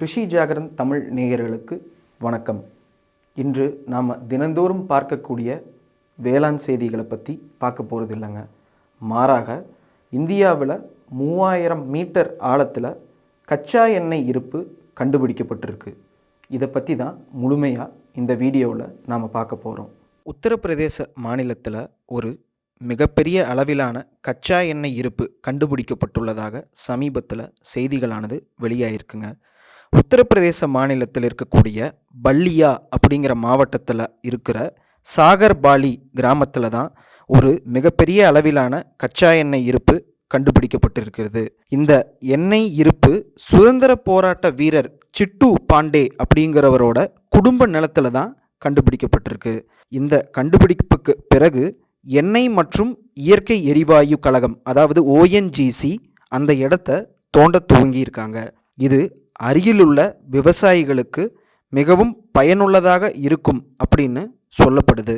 கிருஷி ஜாகரன் தமிழ் நேயர்களுக்கு வணக்கம். இன்று நாம் தினந்தோறும் பார்க்கக்கூடிய வேளாண் செய்திகளை பற்றி பார்க்க போகிறது இல்லைங்க. மாறாக இந்தியாவில் மூவாயிரம் மீட்டர் ஆழத்தில் கச்சா எண்ணெய் இருப்பு கண்டுபிடிக்கப்பட்டிருக்கு. இதை பற்றி தான் முழுமையாக இந்த வீடியோவில் நாம் பார்க்க போகிறோம் உத்தரப்பிரதேச மாநிலத்தில் ஒரு மிகப்பெரிய அளவிலான கச்சா எண்ணெய் இருப்பு கண்டுபிடிக்கப்பட்டுள்ளதாக சமீபத்தில் செய்திகளானது வெளியாயிருக்குங்க. உத்தரப்பிரதேச மாநிலத்தில் இருக்கக்கூடிய பல்லியா அப்படிங்கிற மாவட்டத்தில் இருக்கிற சாகர்பாலி கிராமத்தில் தான் ஒரு மிகப்பெரிய அளவிலான கச்சா எண்ணெய் இருப்பு கண்டுபிடிக்கப்பட்டிருக்கிறது. இந்த எண்ணெய் இருப்பு சுதந்திர போராட்ட வீரர் சிட்டு பாண்டே அப்படிங்கிறவரோட குடும்ப நிலத்தில் தான் கண்டுபிடிக்கப்பட்டிருக்கு. இந்த கண்டுபிடிப்புக்கு பிறகு எண்ணெய் மற்றும் இயற்கை எரிவாயு கழகம் அதாவது ஓஎன்ஜிசி அந்த இடத்த தோண்ட துவங்கியிருக்காங்க. இது அருகிலுள்ள விவசாயிகளுக்கு மிகவும் பயனுள்ளதாக இருக்கும் அப்படின்னு சொல்லப்படுது.